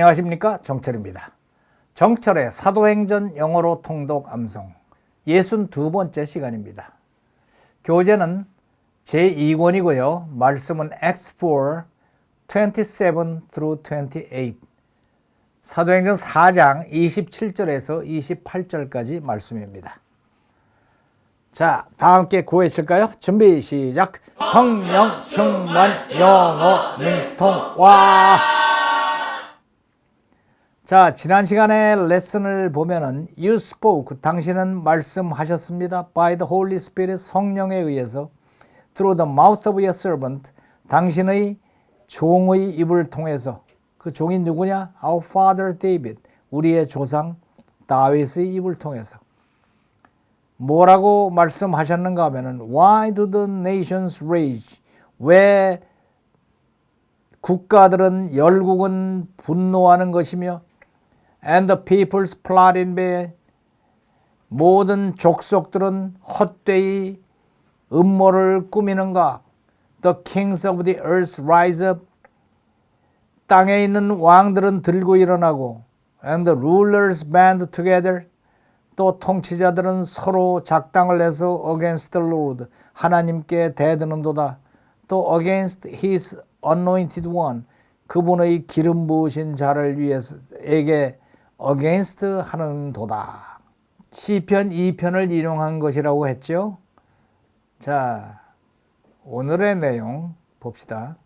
안녕하십니까 정철입니다. 정철의 사도행전 영어로 통독 암송 62번째 시간입니다. 교재는 제2권이고요. 말씀은 Acts 4, 27 through 28 사도행전 4장 27절에서 28절까지 말씀입니다. 자, 다 함께 구해칠까요? 준비 시작. 성령 충만 영어 능통 와. 자, 지난 시간에 레슨을 보면은 you spoke 당신은 말씀하셨습니다. by the Holy Spirit 성령에 의해서 through the mouth of your servant 당신의 종의 입을 통해서 그 종이 누구냐? Our father David 우리의 조상 다윗의 입을 통해서 뭐라고 말씀하셨는가 하면은 Why do the nations rage? 왜 국가들은 열국은 분노하는 것이며 and the people's plot in vain 모든 족속들은 헛되이 음모를 꾸미는가 The kings of the earth rise up 땅에 있는 왕들은 들고 일어나고 and the rulers band together 또 통치자들은 서로 작당을 해서 against the Lord 하나님께 대드는도다 또 against his anointed one 그분의 기름 부으신 자를 위해서에게 against 하는도다 시편 2편을 인용한 것이라고 했죠 자 오늘의 내용 봅시다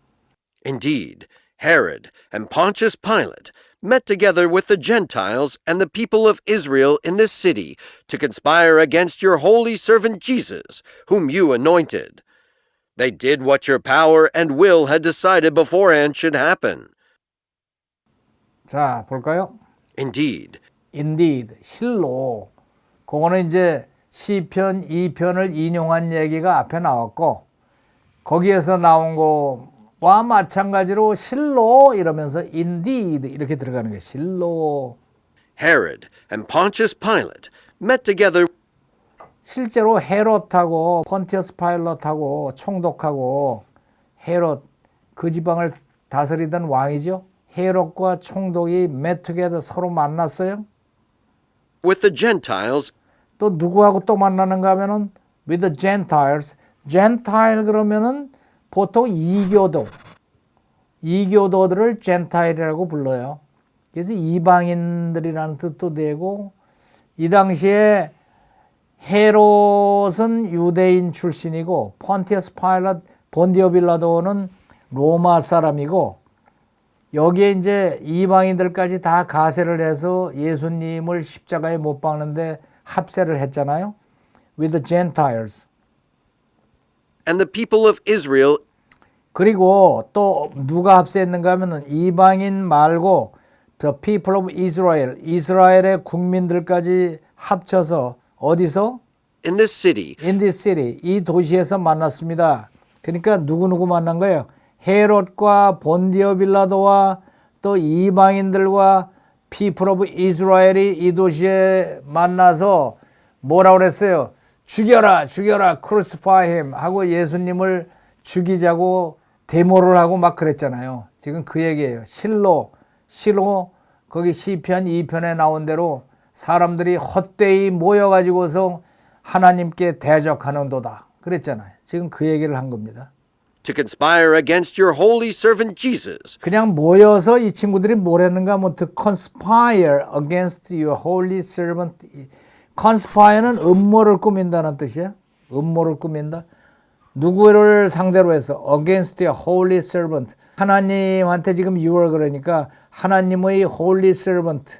Indeed, Herod and Pontius Pilate met together with the Gentiles and the people of Israel in this city to conspire against your holy servant Jesus, whom you anointed. They did what your power and will had decided beforehand should happen. 자 볼까요 Indeed, indeed. 실로. 그거는 이제 시편 2편을 인용한 얘기가 앞에 나왔고 거기에서 나온 거와 마찬가지로 실로 이러면서 indeed 이렇게 들어가는 거예요. 실로. Herod and Pontius Pilate met together. 실제로 헤롯하고 폰티어스 파일럿하고 총독하고 헤롯 그 지방을 다스리던 왕이죠. 헤롯과 총독이 met 서로 만났어요. with the Gentiles 또 누구하고 또 만나는가 하면은 with the Gentiles. Gentile 그러면은 보통 이교도, 이교도들을 Gentile이라고 불러요. 그래서 이방인들이라는 뜻도 되고 이 당시에 헤롯은 유대인 출신이고 폰티어스 파일럿 본디오 빌라도는 로마 사람이고 여기에 이제 이방인들까지 다 가세를 해서 예수님을 십자가에 못 박는데 합세를 했잖아요. With the Gentiles. and the people of Israel 그리고 또 누가 합세했는가 하면은 이방인 말고 the people of Israel, 이스라엘의 국민들까지 합쳐서 어디서 in this city in this city 이 도시에서 만났습니다. 그러니까 누구 누구 만난 거예요? 헤롯과 본디오 빌라도와 또 이방인들과 people of Israel이 이 도시에 만나서 뭐라고 그랬어요? 죽여라, 죽여라, crucify him 하고 예수님을 죽이자고 데모를 하고 막 그랬잖아요. 지금 그 얘기예요. 실로, 실로 거기 시편 2편에 나온 대로 사람들이 헛되이 모여 가지고서 하나님께 대적하는도다. 그랬잖아요. 지금 그 얘기를 한 겁니다. To conspire against your holy servant Jesus, 그냥 모여서 이 친구들이 뭐랬는가 뭐 to conspire against your holy servant. conspire는 음모를 꾸민다는 뜻이야. 음모를 꾸민다. 누구를 상대로 해서 against your holy servant. 하나님한테 지금 your 그러니까 하나님의 holy servant.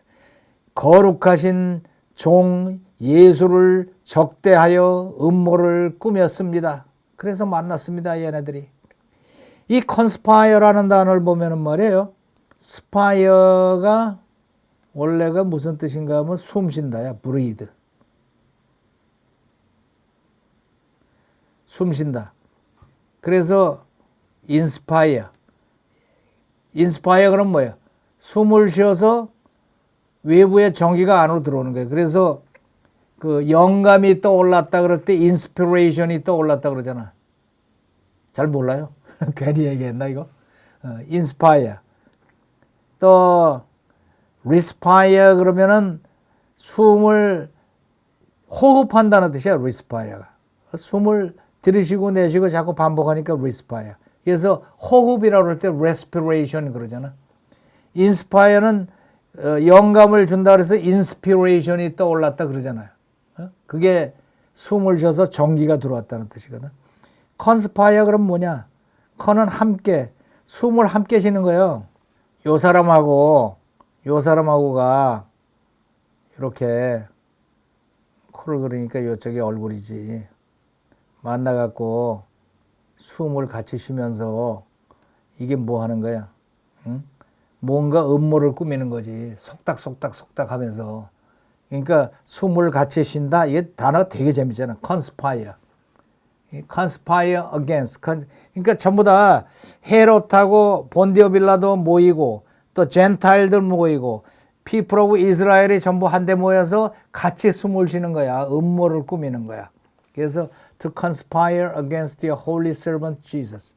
거룩하신 종 예수를 적대하여 음모를 꾸몄습니다. 그래서 만났습니다, 얘네들이. 이 conspire라는 단어를 보면은 말이에요. spire가 원래가 무슨 뜻인가 하면 숨쉰다야, breathe. 숨쉰다. 그래서 inspire. inspire 그럼 뭐예요? 숨을 쉬어서 외부의 전기가 안으로 들어오는 거예요. 그래서 그 영감이 떠올랐다 그럴 때 인스피레이션이 떠올랐다 그러잖아. 잘 몰라요. 괜히 얘기했나 이거? 어, 인스파이어. 또 respire 그러면은 숨을 호흡한다는 뜻이야, respire가. 숨을 들이쉬고 내쉬고 자꾸 반복하니까 respire. 그래서 호흡이라고 할 때 respiration 그러잖아. inspire는 어, 영감을 준다 그래서 inspiration이 떠올랐다 그러잖아요. 어? 그게 숨을 쉬어서 전기가 들어왔다는 뜻이거든. conspire 그럼 뭐냐? Con은 함께, 숨을 함께 쉬는 거예요. 요 사람하고 요 사람하고가 이렇게 코를 그러니까 요쪽이 얼굴이지. 만나갖고 숨을 같이 쉬면서 이게 뭐 하는 거야? 응? 뭔가 음모를 꾸미는 거지. 속닥속닥 속닥 하면서. 그러니까 숨을 같이 쉰다. 이게 단어가 되게 재밌잖아. 이 conspire against. 그러니까 전부 다 헤롯하고 본디오 빌라도 모이고 또 젠타일들 모이고 of Israel이 전부 한데 모여서 같이 숨을 쉬는 거야. 음모를 꾸미는 거야. 그래서 to conspire against your holy servant Jesus.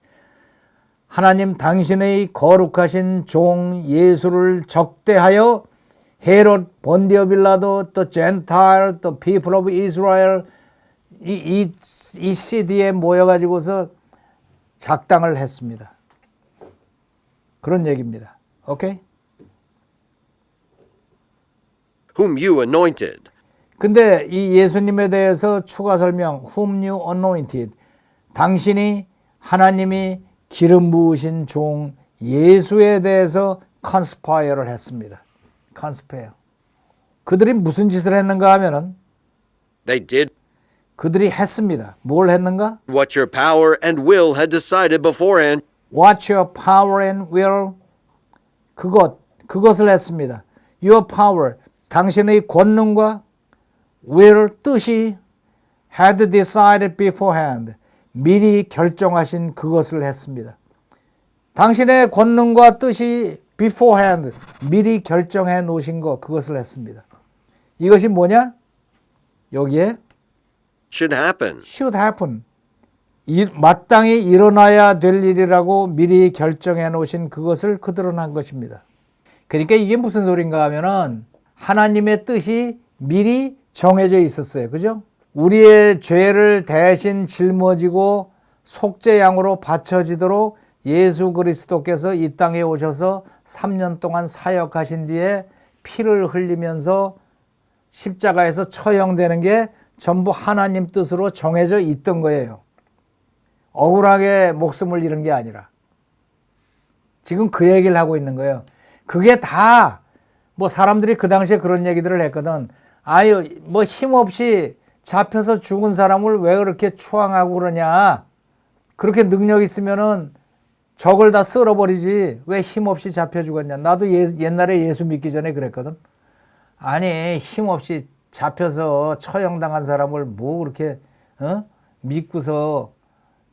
하나님 당신의 거룩하신 종 예수를 적대하여 헤롯, 본디오 빌라도 또 젠타일 또 people of Israel 이, 이, 이 CD에 모여가지고서 작당을 했습니다. 그런 얘기입니다. 오케이? whom you anointed. 근데 이 예수님에 대해서 추가 설명, whom you anointed. 당신이 하나님이 기름 부으신 종 예수에 대해서 conspire를 했습니다. conspire. 그들이 무슨 짓을 했는가 하면은 They did 그들이 했습니다. 뭘 했는가? what your power and will had decided beforehand. What your power and will 그것 그것을 했습니다. Your power 당신의 권능과 will 뜻이 had decided beforehand 미리 결정하신 그것을 했습니다. 당신의 권능과 뜻이 beforehand 미리 결정해 놓으신 것 그것을 했습니다. 이것이 뭐냐? 여기에 should happen. should happen. 이, 마땅히 일어나야 될 일이라고 미리 결정해 놓으신 그것을 그들은 한 것입니다. 그러니까 이게 무슨 소린가 하면은 하나님의 뜻이 미리 정해져 있었어요. 그죠? 우리의 죄를 대신 짊어지고 속죄양으로 바쳐지도록 예수 그리스도께서 이 땅에 오셔서 3년 동안 사역하신 뒤에 피를 흘리면서 십자가에서 처형되는 게 전부 하나님 뜻으로 정해져 있던 거예요. 억울하게 목숨을 잃은 게 아니라. 지금 그 얘기를 하고 있는 거예요. 그게 다 뭐 사람들이 그 당시에 그런 얘기들을 했거든. 아유, 뭐 힘없이 잡혀서 죽은 사람을 왜 그렇게 추앙하고 그러냐. 그렇게 능력 있으면은 적을 다 쓸어버리지. 왜 힘없이 잡혀 죽었냐. 나도 예, 옛날에 예수 믿기 전에 그랬거든. 아니 힘없이 잡혀서 처형당한 사람을 뭐 그렇게 어? 믿고서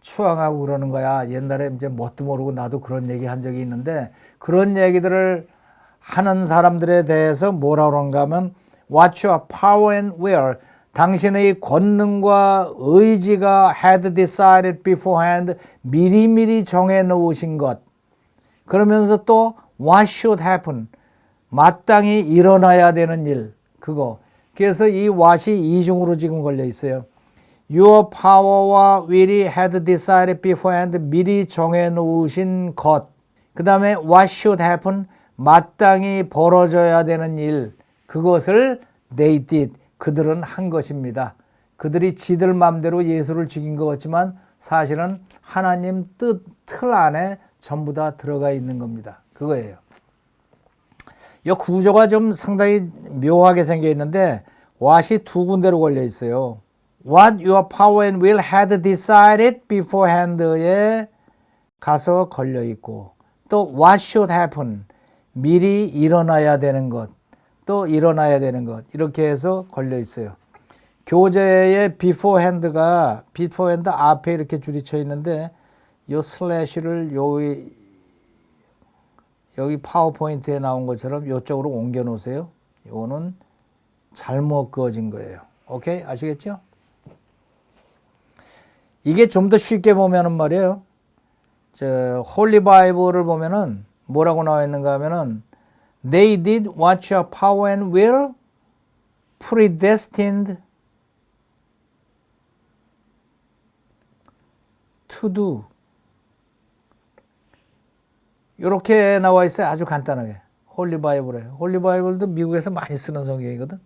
추앙하고 그러는 거야. 옛날에 이제 뭣도 모르고 나도 그런 얘기 한 적이 있는데 그런 얘기들을 하는 사람들에 대해서 뭐라 그런가 하면 What your power and will. 당신의 권능과 의지가 had decided beforehand 미리미리 정해 놓으신 것. 그러면서 또 what should happen. 마땅히 일어나야 되는 일. 그거 그래서 이 what이 이중으로 지금 걸려 있어요. Your power와 will이 had decided beforehand 미리 정해 놓으신 것. 그 다음에 what should happen 마땅히 벌어져야 되는 일 그것을 they did 그들은 한 것입니다. 그들이 지들 맘대로 예수를 죽인 것 같지만 사실은 하나님 뜻 틀 안에 전부 다 들어가 있는 겁니다. 그거예요. 이 구조가 좀 상당히 묘하게 생겨 있는데 what이 두 군데로 걸려 있어요. What your power and will had decided beforehand에 가서 걸려 있고 또 what should happen 미리 일어나야 되는 것, 또 일어나야 되는 것 이렇게 해서 걸려 있어요. 교재에 beforehand가 beforehand 앞에 이렇게 줄이 쳐 있는데 요 슬래시를 여기 여기 파워포인트에 나온 것처럼 이쪽으로 옮겨 놓으세요. 이거는 잘못 그어진 거예요. 오케이? 아시겠죠? 이게 좀 더 쉽게 보면은 말이에요. 저 홀리 바이블을 보면은 뭐라고 나와 있는가 하면은 They did what your power and will predestined to do. 이렇게 나와 있어요. 아주 간단하게. 홀리 바이블에. 홀리 바이블도 미국에서 많이 쓰는 성경이거든.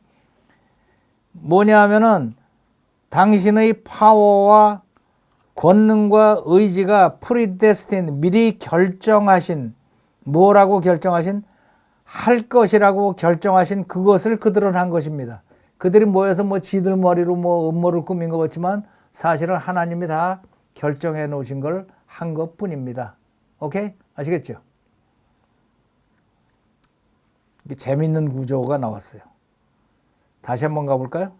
뭐냐 하면은 당신의 파워와 권능과 의지가 프리데스틴 미리 결정하신 뭐라고 결정하신 할 것이라고 결정하신 그것을 그들은 한 것입니다. 그들이 모여서 뭐 지들 머리로 뭐 음모를 꾸민 것 같지만 사실은 하나님이 다 결정해 놓으신 걸 한 것뿐입니다. 오케이? 아시겠죠? 재밌는 구조가 나왔어요. 다시 한번 가볼까요?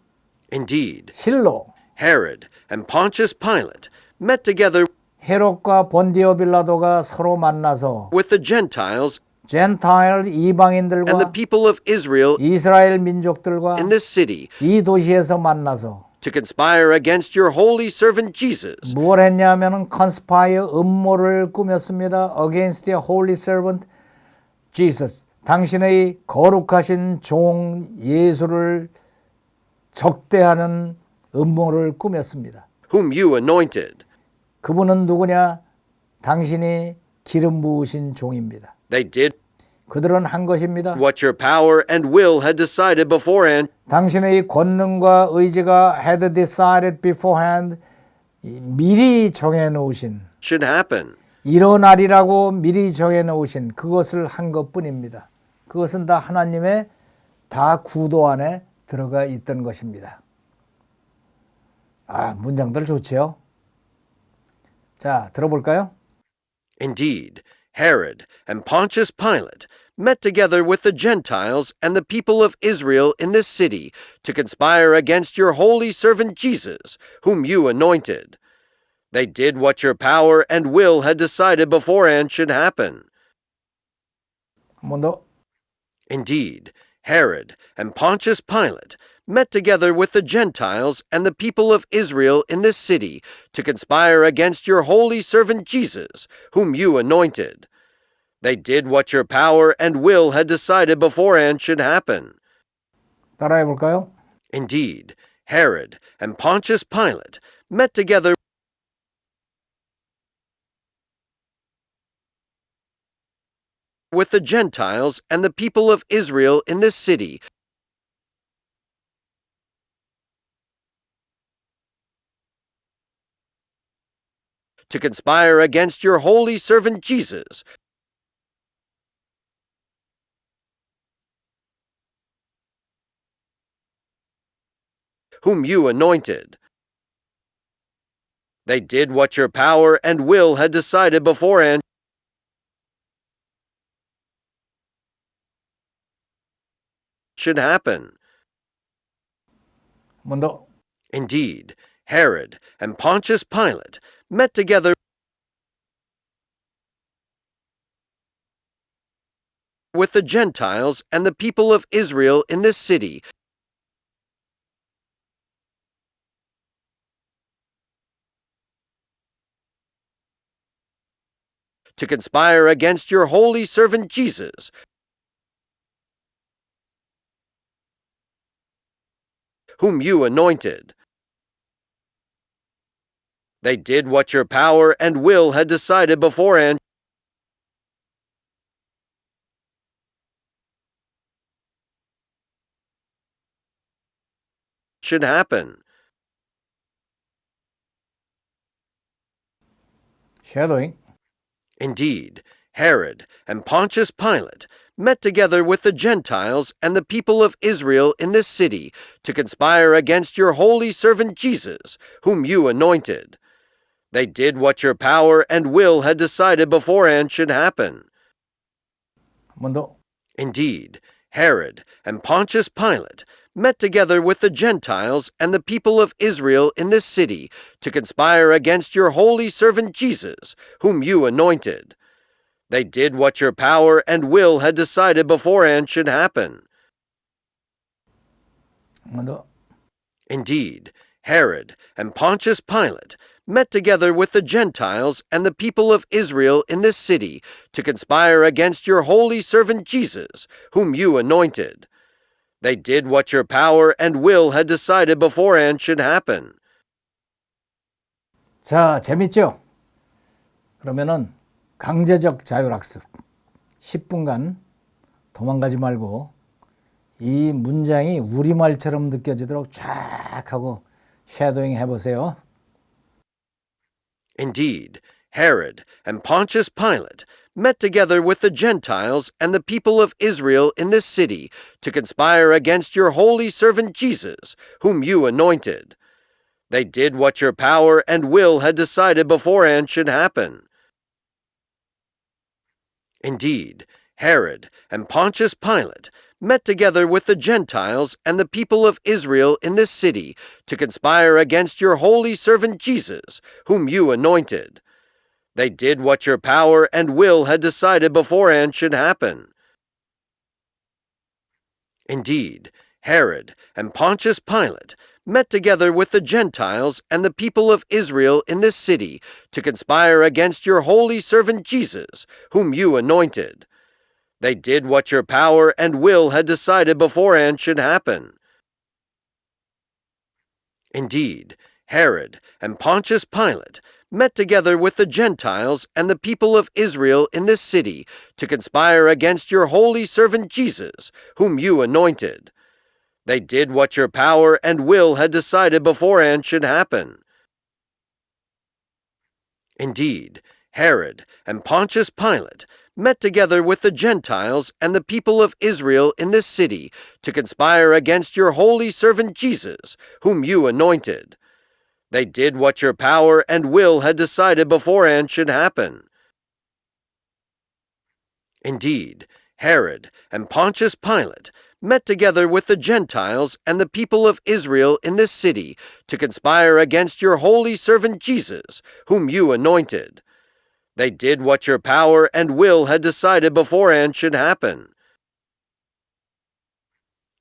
Indeed, 실로 Herod and Pontius Pilate met together 헤롯과 본디오 빌라도가 서로 만나서 with the Gentiles 젠타일 and the 이방인들과 people of Israel 이스라엘 민족들과 in this city 이 도시에서 만나서 to conspire against your holy servant Jesus 뭘 했냐면은 conspire 음모를 꾸몄습니다. against the holy servant Jesus. 당신의 거룩하신 종 예수를 적대하는 음모를 꾸몄습니다. whom you anointed. 그분은 누구냐? 당신이 기름 부으신 종입니다. They did 그들은 한 것입니다. what your power and will had decided beforehand 당신의 권능과 의지가 had decided beforehand 이 미리 정해 놓으신 should happen. 일어나리라고 미리 정해 놓으신 그것을 한 것뿐입니다. 그것은 다 하나님의 다 구도 안에 들어가 있던 것입니다. 아, 문장들 좋지요? 자, 들어볼까요? Indeed, Herod and Pontius Pilate met together with the Gentiles and the people of Israel in this city to conspire against your holy servant Jesus, whom you anointed. They did what your power and will had decided beforehand should happen. Indeed, Herod and Pontius Pilate met together with the Gentiles and the people of Israel in this city to conspire against your holy servant Jesus, whom you anointed. They did what your power and will had decided beforehand should happen. 따라해 볼까요? Indeed, Herod and Pontius Pilate met together with the Gentiles and the people of Israel in this city to conspire against your holy servant Jesus, whom you anointed. They did what your power and will had decided beforehand. Should happen. Indeed, Herod and Pontius Pilate met together with the Gentiles and the people of Israel in this city. to conspire against your holy servant Jesus. Whom you anointed. They did what your power and will had decided beforehand. Should happen. Shadowing eh? Indeed, Herod and Pontius Pilate met together with the Gentiles and the people of Israel in this city to conspire against your holy servant Jesus, whom you anointed. They did what your power and will had decided beforehand should happen. Indeed, Herod and Pontius Pilate met together with the Gentiles and the people of Israel in this city to conspire against your holy servant Jesus, whom you anointed. They did what your power and will had decided beforehand should happen. Indeed, Herod and Pontius Pilate met together with the Gentiles and the people of Israel in this city to conspire against your holy servant Jesus, whom you anointed. They did what your power and will had decided beforehand should happen. 자, 재밌죠? 그러면은 강제적 자율학습 10분간 도망가지 말고 이 문장이 우리말처럼 느껴지도록 쫙 하고 쉐도잉 해보세요. Indeed, Herod and Pontius Pilate met together with the Gentiles and the people of Israel in this city to conspire against your holy servant Jesus, whom you anointed. They did what your power and will had decided beforehand should happen. Indeed, Herod and Pontius Pilate met together with the Gentiles and the people of Israel in this city to conspire against your holy servant Jesus, whom you anointed. They did what your power and will had decided beforehand should happen. Indeed, Herod and Pontius Pilate met together with the Gentiles and the people of Israel in this city to conspire against your holy servant Jesus, whom you anointed. They did what your power and will had decided beforehand should happen. Indeed, Herod and Pontius Pilate met together with the Gentiles and the people of Israel in this city to conspire against your holy servant Jesus, whom you anointed. They did what your power and will had decided beforehand should happen. Indeed, Herod and Pontius Pilate met together with the Gentiles and the people of Israel in this city to conspire against your holy servant Jesus, whom you anointed. They did what your power and will had decided beforehand should happen. Indeed, Herod and Pontius Pilate met together with the Gentiles and the people of Israel in this city to conspire against your holy servant Jesus, whom you anointed. They did what your power and will had decided beforehand should happen.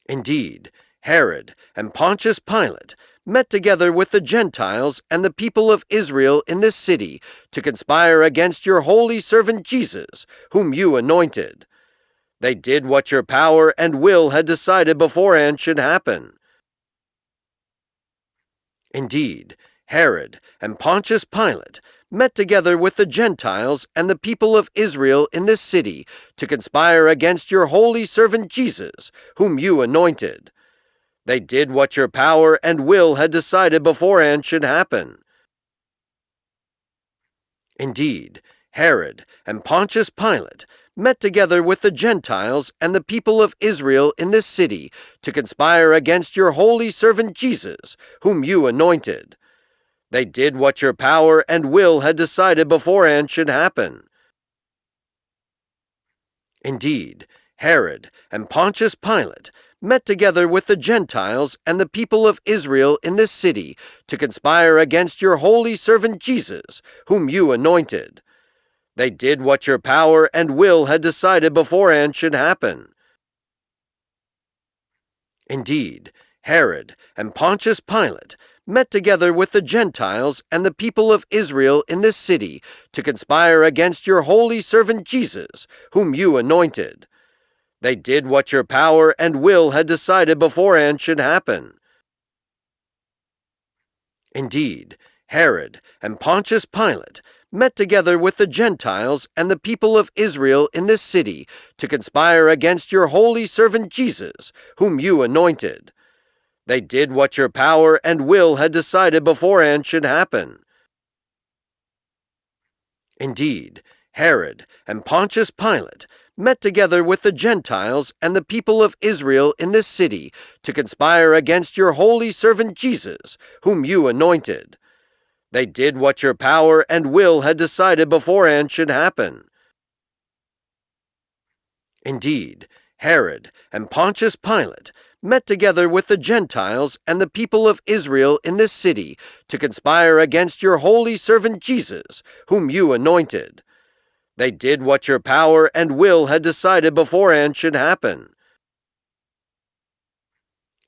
Indeed, Herod and Pontius Pilate met together with the Gentiles and the people of Israel in this city to conspire against your holy servant Jesus, whom you anointed. They did what your power and will had decided beforehand should happen. Indeed, Herod and Pontius Pilate met together with the Gentiles and the people of Israel in this city to conspire against your holy servant Jesus, whom you anointed. They did what your power and will had decided beforehand should happen. Indeed, Herod and Pontius Pilate met together with the Gentiles and the people of Israel in this city to conspire against your holy servant Jesus, whom you anointed. They did what your power and will had decided beforehand should happen. Indeed, Herod and Pontius Pilate met together with the Gentiles and the people of Israel in this city to conspire against your holy servant Jesus, whom you anointed. They did what your power and will had decided beforehand should happen. Indeed, Herod and Pontius Pilate met together with the Gentiles and the people of Israel in this city to conspire against your holy servant Jesus, whom you anointed. They did what your power and will had decided beforehand should happen. Indeed, Herod and Pontius Pilate met together with the Gentiles and the people of Israel in this city to conspire against your holy servant Jesus, whom you anointed. They did what your power and will had decided beforehand should happen. Indeed, Herod and Pontius Pilate met together with the Gentiles and the people of Israel in this city to conspire against your holy servant Jesus, whom you anointed. They did what your power and will had decided beforehand should happen. Indeed, Herod and Pontius Pilate met together with the Gentiles and the people of Israel in this city to conspire against your holy servant Jesus, whom you anointed. They did what your power and will had decided beforehand should happen.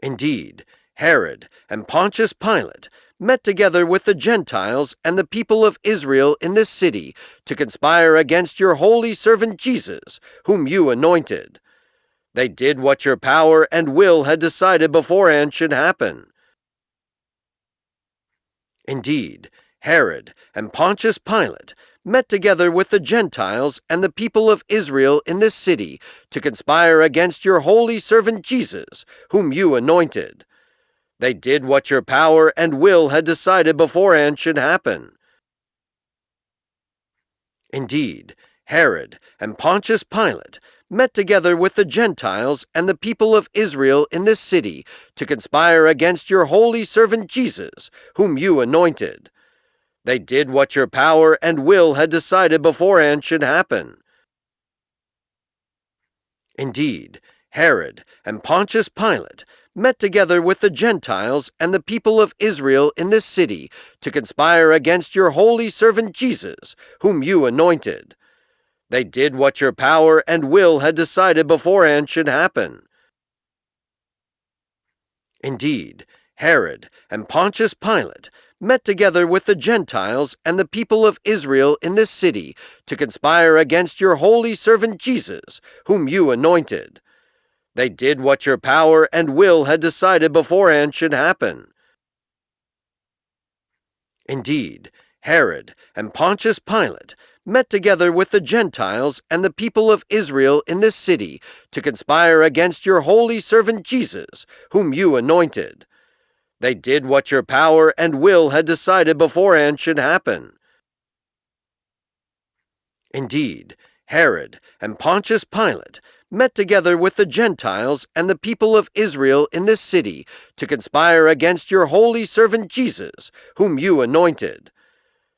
Indeed, Herod and Pontius Pilate met together with the Gentiles and the people of Israel in this city to conspire against your holy servant Jesus, whom you anointed. They did what your power and will had decided beforehand should happen. Indeed, Herod and Pontius Pilate met together with the Gentiles and the people of Israel in this city to conspire against your holy servant Jesus, whom you anointed. They did what your power and will had decided beforehand should happen. Indeed, Herod and Pontius Pilate met together with the Gentiles and the people of Israel in this city to conspire against your holy servant Jesus, whom you anointed. They did what your power and will had decided beforehand should happen. Indeed, Herod and Pontius Pilate met together with the Gentiles and the people of Israel in this city to conspire against your holy servant Jesus, whom you anointed. They did what your power and will had decided beforehand should happen. Indeed, Herod and Pontius Pilate met together with the Gentiles and the people of Israel in this city to conspire against your holy servant Jesus, whom you anointed. They did what your power and will had decided beforehand should happen. Indeed, Herod and Pontius Pilate met together with the Gentiles and the people of Israel in this city to conspire against your holy servant Jesus, whom you anointed. They did what your power and will had decided beforehand should happen. Indeed, Herod and Pontius Pilate met together with the Gentiles and the people of Israel in this city to conspire against your holy servant Jesus, whom you anointed.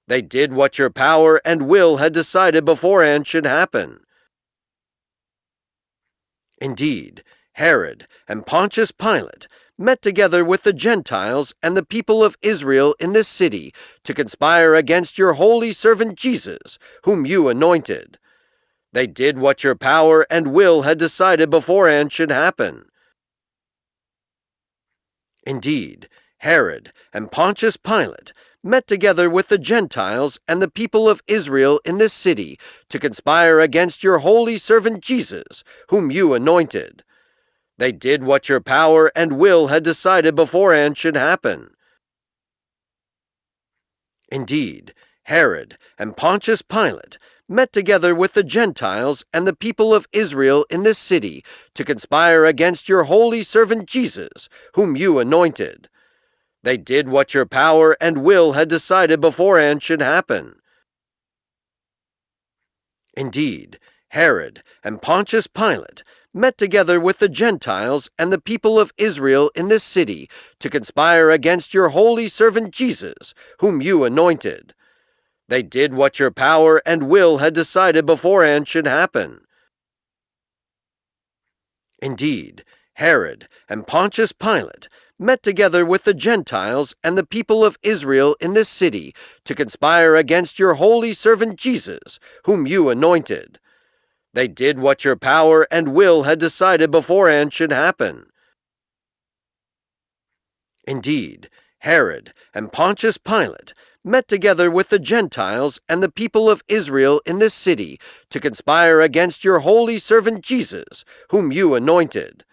They did what your power and will had decided beforehand should happen. Indeed, Herod and Pontius Pilate met together with the Gentiles and the people of Israel in this city to conspire against your holy servant Jesus, whom you anointed. They did what your power and will had decided beforehand should happen. Indeed, Herod and Pontius Pilate met together with the Gentiles and the people of Israel in this city to conspire against your holy servant Jesus, whom you anointed. They did what your power and will had decided beforehand should happen. Indeed, Herod and Pontius Pilate met together with the Gentiles and the people of Israel in this city to conspire against your holy servant Jesus, whom you anointed. They did what your power and will had decided beforehand should happen. Indeed, Herod and Pontius Pilate met together with the Gentiles and the people of Israel in this city to conspire against your holy servant Jesus, whom you anointed. They did what your power and will had decided beforehand should happen. Indeed, Herod and Pontius Pilate met together with the Gentiles and the people of Israel in this city to conspire against your holy servant Jesus, whom you anointed. They did what your power and will had decided beforehand should happen. Indeed, Herod and Pontius Pilate met together with the Gentiles and the people of Israel in this city to conspire against your holy servant Jesus, whom you anointed.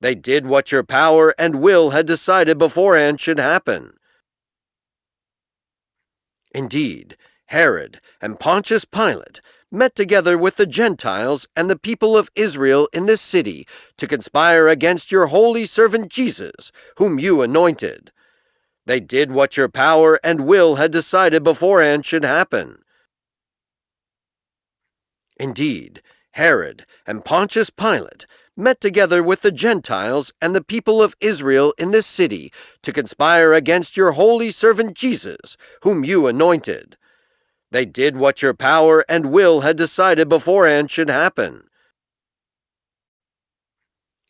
They did what your power and will had decided beforehand should happen. Indeed, Herod and Pontius Pilate met together with the Gentiles and the people of Israel in this city to conspire against your holy servant Jesus, whom you anointed. They did what your power and will had decided beforehand should happen. Indeed, Herod and Pontius Pilate met together with the Gentiles and the people of Israel in this city to conspire against your holy servant Jesus, whom you anointed. They did what your power and will had decided beforehand should happen.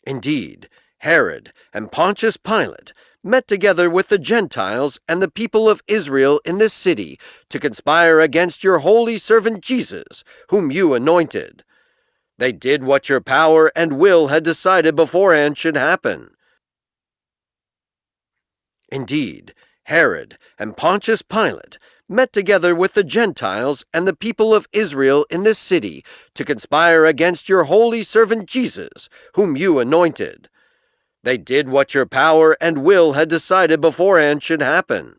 Indeed, Herod and Pontius Pilate met together with the Gentiles and the people of Israel in this city to conspire against your holy servant Jesus, whom you anointed. They did what your power and will had decided beforehand should happen. Indeed, Herod, and Pontius Pilate met together with the Gentiles and the people of Israel in this city to conspire against your holy servant Jesus, whom you anointed. They did what your power and will had decided beforehand should happen.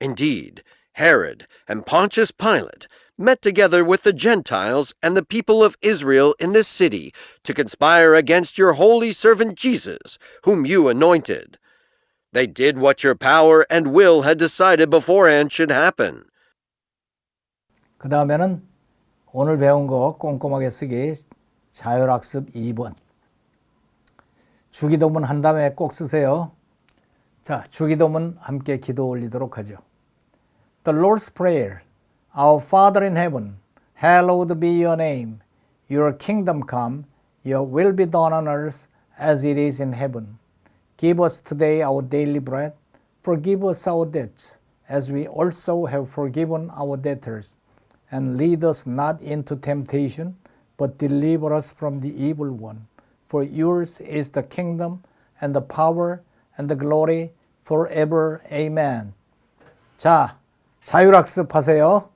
Indeed, Herod and Pontius Pilate met together with the Gentiles and the people of Israel in this city to conspire against your holy servant Jesus, whom you anointed. They did what your power and will had decided beforehand should happen. 그 다음에는 오늘 배운 거 꼼꼼하게 쓰기 자율학습 2번. 주기도문 한 다음에 꼭 쓰세요. 자, 주기도문 함께 기도 올리도록 하죠. The Lord's Prayer. Our Father in heaven, hallowed be your name. Your kingdom come, your will be done on earth as it is in heaven. Give us today our daily bread. Forgive us our debts, as we also have forgiven our debtors. And lead us not into temptation, but deliver us from the evil one. For yours is the kingdom, and the power, and the glory forever. Amen. 자, 자율학습 하세요.